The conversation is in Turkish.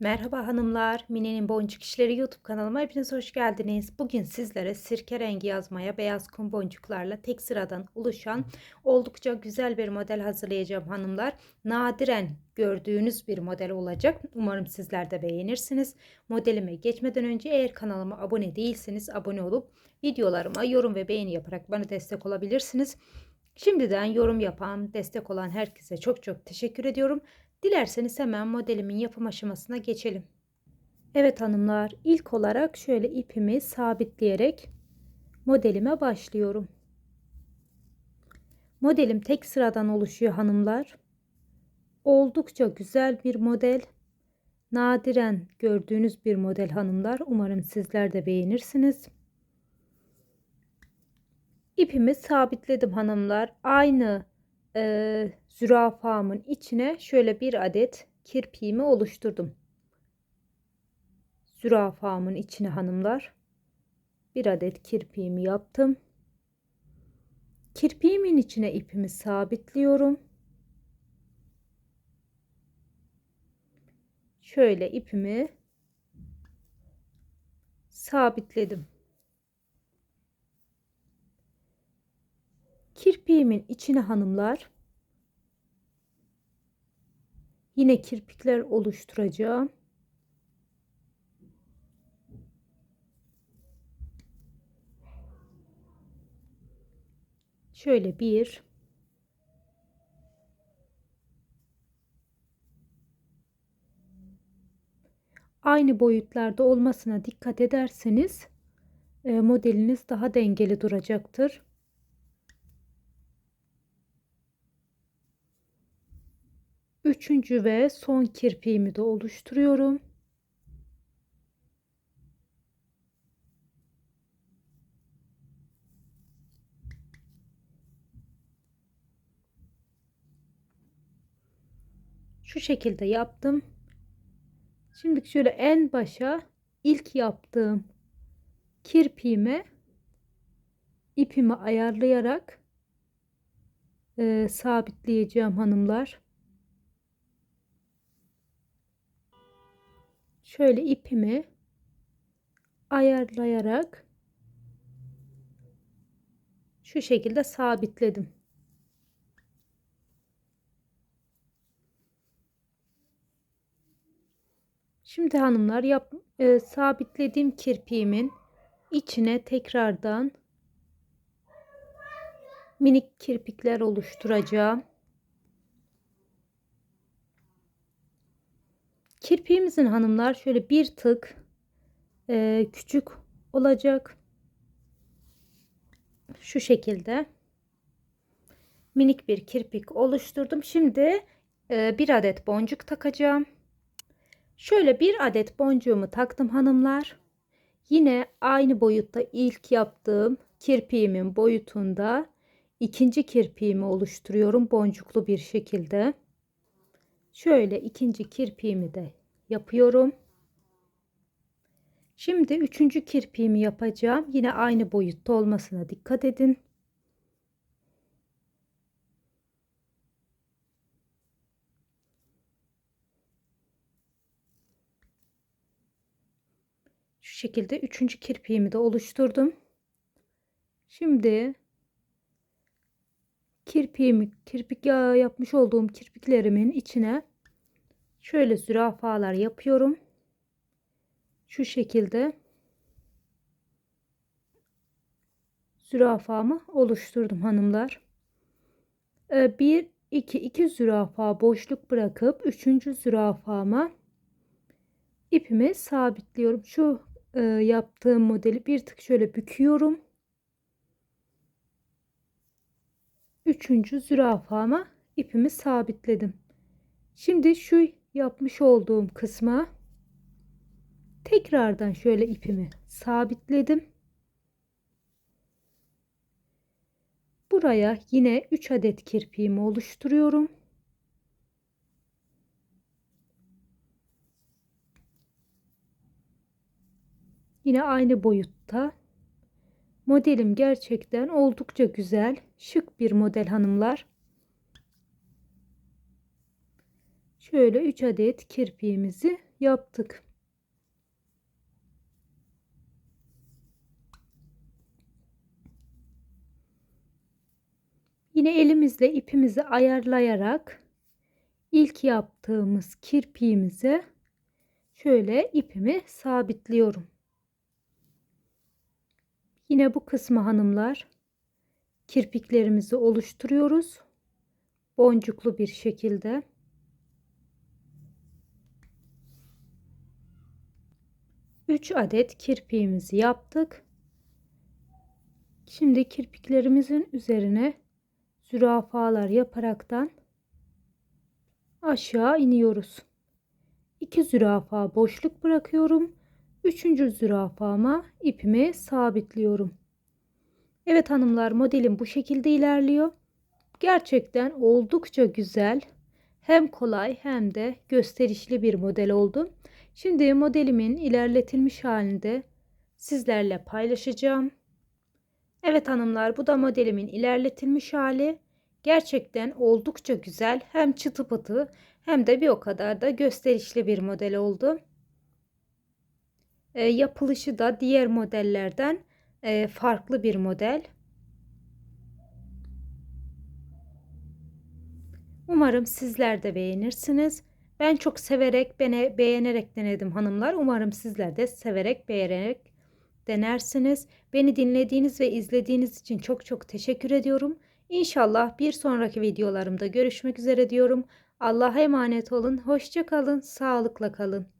Merhaba hanımlar, Mine'nin Boncuk İşleri YouTube kanalıma hepiniz hoş geldiniz. Bugün sizlere sirke rengi yazmaya beyaz kum boncuklarla tek sıradan oluşan oldukça güzel bir model hazırlayacağım hanımlar. Nadiren gördüğünüz bir model olacak. Umarım sizler de beğenirsiniz. Modelime geçmeden önce eğer kanalıma abone değilseniz abone olup videolarıma yorum ve beğeni yaparak bana destek olabilirsiniz. Şimdiden yorum yapan, destek olan herkese çok çok teşekkür ediyorum. Dilerseniz hemen modelimin yapım aşamasına geçelim. Evet hanımlar ilk olarak şöyle ipimi sabitleyerek modelime başlıyorum. Modelim tek sıradan oluşuyor hanımlar. Oldukça güzel bir model. Nadiren gördüğünüz bir model hanımlar. Umarım sizler de beğenirsiniz. İpimi sabitledim hanımlar. Aynı e, zürafamın içine şöyle bir adet kirpiğimi oluşturdum. Zürafamın içine hanımlar bir adet kirpiğimi yaptım. Kirpiğimin içine ipimi sabitliyorum. Şöyle ipimi sabitledim. Kirpiğimin içine hanımlar yine kirpikler oluşturacağım. Şöyle bir aynı boyutlarda olmasına dikkat ederseniz e, modeliniz daha dengeli duracaktır. Üçüncü ve son kirpiğimi de oluşturuyorum. Şu şekilde yaptım. Şimdi şöyle en başa ilk yaptığım kirpiğime ipimi ayarlayarak e, sabitleyeceğim hanımlar. Şöyle ipimi ayarlayarak şu şekilde sabitledim. Şimdi hanımlar yap, e, sabitlediğim kirpiğimin içine tekrardan minik kirpikler oluşturacağım. Kirpiğimizin hanımlar şöyle bir tık e, küçük olacak. Şu şekilde minik bir kirpik oluşturdum. Şimdi e, bir adet boncuk takacağım. Şöyle bir adet boncuğumu taktım hanımlar. Yine aynı boyutta ilk yaptığım kirpiğimin boyutunda ikinci kirpiğimi oluşturuyorum boncuklu bir şekilde. Şöyle ikinci kirpiğimi de yapıyorum. Şimdi üçüncü kirpiğimi yapacağım. Yine aynı boyutta olmasına dikkat edin. Şu şekilde üçüncü kirpiğimi de oluşturdum. Şimdi kirpiğimi, kirpik yapmış olduğum kirpiklerimin içine şöyle zürafalar yapıyorum. Şu şekilde zürafamı oluşturdum hanımlar. Ee, bir, iki, iki zürafa boşluk bırakıp üçüncü zürafama ipimi sabitliyorum. Şu e, yaptığım modeli bir tık şöyle büküyorum. Üçüncü zürafama ipimi sabitledim. Şimdi şu yapmış olduğum kısma tekrardan şöyle ipimi sabitledim. Buraya yine 3 adet kirpiğimi oluşturuyorum. Yine aynı boyutta. Modelim gerçekten oldukça güzel, şık bir model hanımlar. Şöyle 3 adet kirpiğimizi yaptık. Yine elimizle ipimizi ayarlayarak ilk yaptığımız kirpiğimize şöyle ipimi sabitliyorum. Yine bu kısmı hanımlar kirpiklerimizi oluşturuyoruz. Boncuklu bir şekilde. Üç adet kirpiğimizi yaptık. Şimdi kirpiklerimizin üzerine zürafalar yaparaktan aşağı iniyoruz. 2 zürafa boşluk bırakıyorum. Üçüncü zürafama ipimi sabitliyorum. Evet hanımlar modelim bu şekilde ilerliyor. Gerçekten oldukça güzel. Hem kolay hem de gösterişli bir model oldu. Şimdi modelimin ilerletilmiş halinde sizlerle paylaşacağım. Evet hanımlar bu da modelimin ilerletilmiş hali. Gerçekten oldukça güzel. Hem çıtı pıtı hem de bir o kadar da gösterişli bir model oldu. E, yapılışı da diğer modellerden e, farklı bir model. Umarım sizler de beğenirsiniz. Ben çok severek, beni beğenerek denedim hanımlar. Umarım sizler de severek, beğenerek denersiniz. Beni dinlediğiniz ve izlediğiniz için çok çok teşekkür ediyorum. İnşallah bir sonraki videolarımda görüşmek üzere diyorum. Allah'a emanet olun. Hoşça kalın. Sağlıkla kalın.